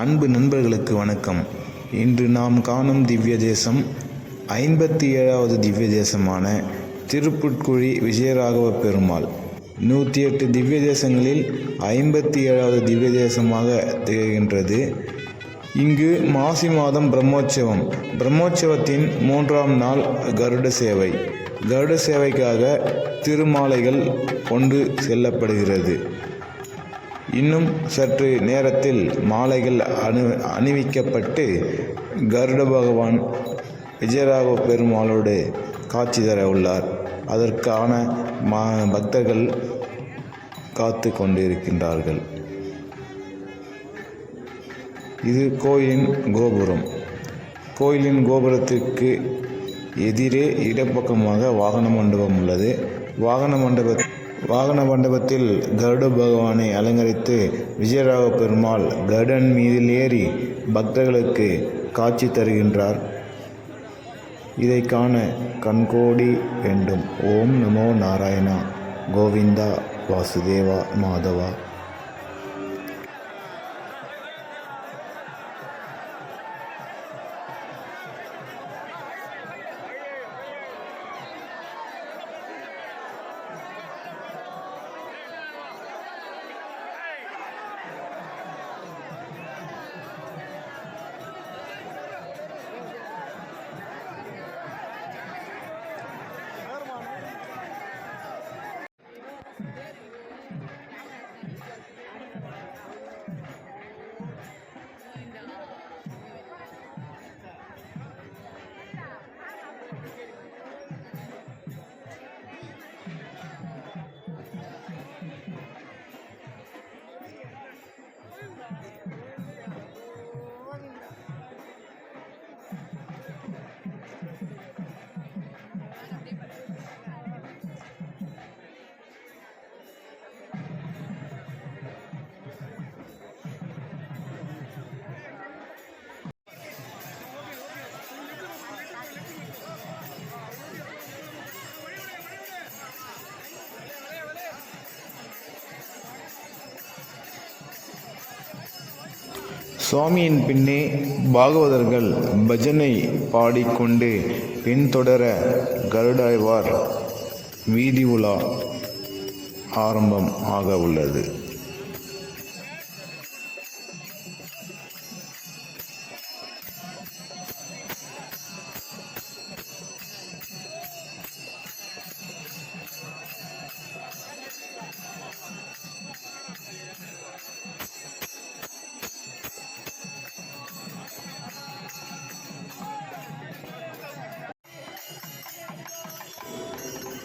அன்பு நண்பர்களுக்கு வணக்கம். இன்று நாம் காணும் திவ்ய தேசம் ஐம்பத்தி ஏழாவது திவ்ய தேசமான திருப்புட்குழி விஜயராகவ பெருமாள். நூற்றி எட்டு திவ்ய தேசங்களில் ஐம்பத்தி ஏழாவது திவ்ய தேசமாக திகழ்கின்றது. இங்கு மாசி மாதம் பிரம்மோற்சவம். பிரம்மோற்சவத்தின் மூன்றாம் நாள் கருட சேவை. கருட சேவைக்காக திருமாலைகள் கொண்டு செல்லப்படுகிறது. இன்னும் சற்று நேரத்தில் மாலைகள் அணு அணிவிக்கப்பட்டு கருட பகவான் விஜயராக பெருமாளோடு காட்சி தர உள்ளார் அதற்கான மா பக்தர்கள் காத்து கொண்டிருக்கின்றார்கள். இது கோயிலின் கோபுரம். கோயிலின் கோபுரத்திற்கு எதிரே இடப்பக்கமாக வாகன மண்டபம் உள்ளது. வாகன மண்டபத்தில் வாகன மண்டபத்தில் கருட பகவானை அலங்கரித்து விஜயராக பெருமாள் கருடன் மீதில் ஏறி பக்தர்களுக்கு காட்சி தருகின்றார். இதை காண கண்கோடி வேண்டும். ஓம் நமோ நாராயணா. கோவிந்தா வாசுதேவா மாதவா. சுவாமியின் பின்னே பாகவதர்கள் பஜனை பாடிக்கொண்டு பின்தொடர கருடாய்வார். வீதி உலா ஆரம்பம் ஆக உள்ளது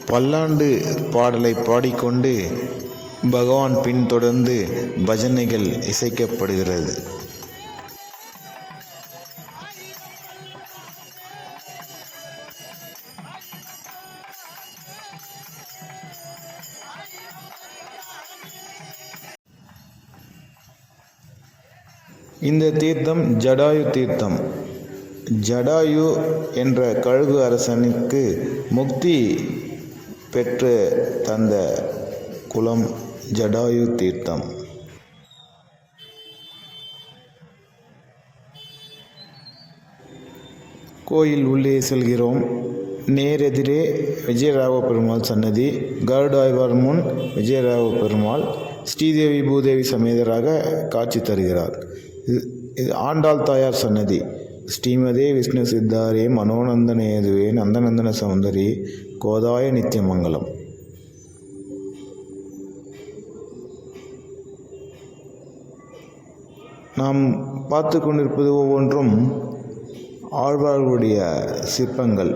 பல்லாண்டு பாடலை பாடிக்கொண்டு பகவான் பின்தொடர்ந்து பஜனைகள் இசைக்கப்படுகிறது. இந்த தீர்த்தம் ஜடாயு தீர்த்தம். ஜடாயு என்ற கழுகு அரசனுக்கு முக்தி பெற்று தந்த குலம் ஜடாயு தீர்த்தம். கோயில் உள்ளே செல்கிறோம். நேரெதிரே விஜயராக பெருமாள் சன்னதி. கருடாய்வார் முன் விஜயராக பெருமாள் ஸ்ரீதேவி பூதேவி சமேதராக காட்சி தருகிறார். இது இது ஆண்டாள் தாயார் சன்னதி. ஸ்ரீமதே விஷ்ணு சித்தாரே மனோநந்தனேதுவே நந்தநந்தன சௌந்தரி. கோதாய நித்தியமங்கலம் நாம் பார்த்து கொண்டிருப்பது ஒவ்வொன்றும் ஆழ்வார்களுடைய சிற்பங்கள்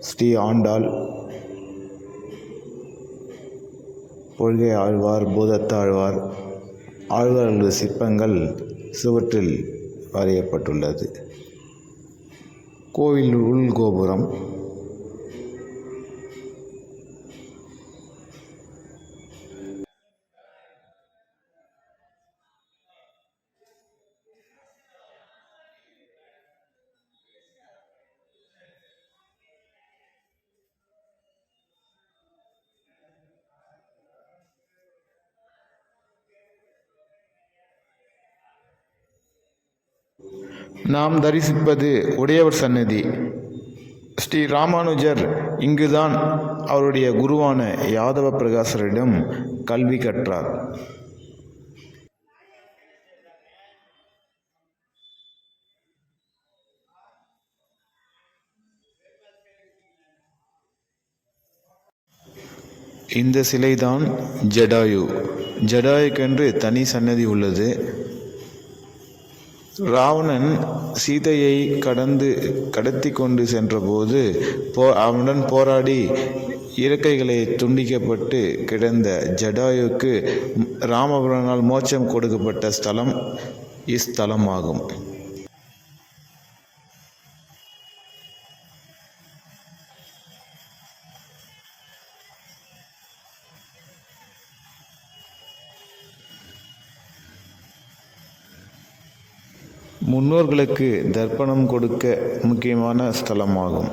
ஸ்ரீ ஆண்டாள் பொழுகை ஆழ்வார் பூதத்தாழ்வார் ஆழ்வார்களுடைய சிற்பங்கள் சுவற்றில் வரையப்பட்டுள்ளது கோவில் உள் நாம் தரிசிப்பது உடையவர் சன்னதி ஸ்ரீ ராமானுஜர் இங்குதான் அவருடைய குருவான யாதவ பிரகாசரிடம் கல்வி கற்றார். இந்த சிலைதான் ஜடாயு. ஜடாயுக்கென்று தனி சன்னதி உள்ளது. ராவணன் சீதையை கடந்து கடத்தி கொண்டு சென்றபோது போ அவனுடன் போராடி இறக்கைகளை துண்டிக்கப்பட்டு கிடந்த ஜடாயுக்கு ராமபுரனால் மோட்சம் கொடுக்கப்பட்ட ஸ்தலம் இஸ்தலமாகும். முன்னோர்களுக்கு தர்ப்பணம் கொடுக்க முக்கியமான ஸ்தலமாகும்.